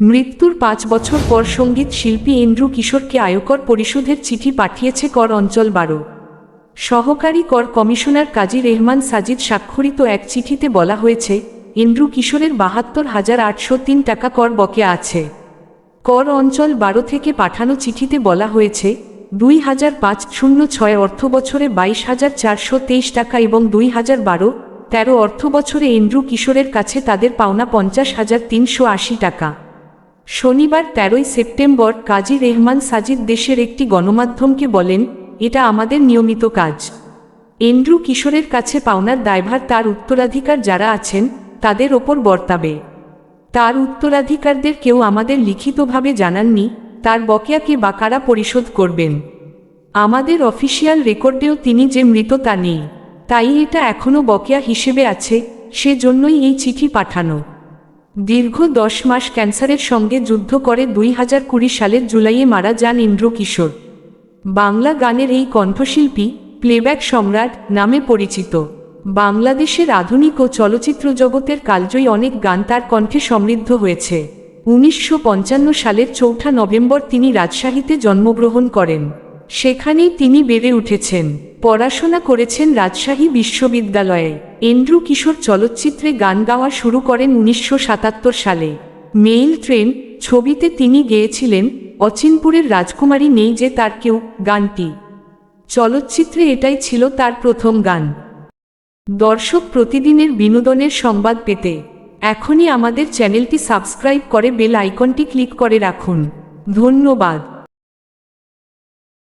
মৃত্যুর পাঁচ বছর পর সংগীত শিল্পী এন্ড্রু কিশোরকে আয়কর পরিশোধের চিঠি পাঠিয়েছে কর অঞ্চল বারো। সহকারী কর কমিশনার কাজী রেহমান সাজিদ স্বাক্ষরিত এক চিঠিতে বলা হয়েছে এন্ড্রু কিশোরের বাহাত্তর হাজার আটশো তিন টাকা কর বকেয়া আছে। কর অঞ্চল বারো থেকে পাঠানো চিঠিতে বলা হয়েছে, দুই হাজার পাঁচ শূন্য ছয় অর্থ বছরে বাইশ হাজার চারশো তেইশ টাকা এবং দুই হাজার বারো, তেরো অর্থ বছরে এন্ড্রু কিশোরের কাছে তাদের পাওনা পঞ্চাশ হাজার তিনশো আশি টাকা। শনিবার তেরোই সেপ্টেম্বর কাজী রেহমান সাজিদ দেশের একটি গণমাধ্যমকে বলেন, এটা আমাদের নিয়মিত কাজ। এন্ড্রু কিশোরের কাছে পাওনার দায়ভার তার উত্তরাধিকার যারা আছেন, তাদের ওপর বর্তাবে। তার উত্তরাধিকারদের কেউ আমাদের লিখিতভাবে জানাননি, তার বকেয়াকে বা কারা পরিশোধ করবেন। আমাদের অফিসিয়াল রেকর্ডেও তিনি যে মৃত তা নেই। তাই এটা এখনও বকেয়া হিসেবে আছে, সেজন্যই এই চিঠি পাঠানো। দীর্ঘ দশ মাস ক্যান্সারের সঙ্গে যুদ্ধ করে দুই হাজার কুড়ি সালের জুলাইয়ে মারা যান ইন্দ্র কিশোর বাংলা গানের এই কণ্ঠশিল্পী প্লেব্যাক সম্রাট নামে পরিচিত। বাংলাদেশের আধুনিক ও চলচ্চিত্র জগতের কালজয়ী অনেক গান তার কণ্ঠে সমৃদ্ধ হয়েছে। উনিশশো পঞ্চান্ন সালের চৌঠা নভেম্বর তিনি রাজশাহীতে জন্মগ্রহণ করেন। সেখানেই তিনি বেড়ে উঠেছেন। পড়াশোনা করেছেন রাজশাহী বিশ্ববিদ্যালয়ে। এন্ড্রু কিশোর চলচ্চিত্রে গান গাওয়া শুরু করেন উনিশশো সাতাত্তর সালে। মেইল ট্রেন ছবিতে তিনি গেয়েছিলেন, অচিনপুরের রাজকুমারী নেই যে তার কেউ, গানটি। চলচ্চিত্রে এটাই ছিল তার প্রথম গান। দর্শক প্রতিদিনের বিনোদনের সংবাদ পেতে এখনই আমাদের চ্যানেলটি সাবস্ক্রাইব করে বেল আইকনটি ক্লিক করে রাখুন। ধন্যবাদ।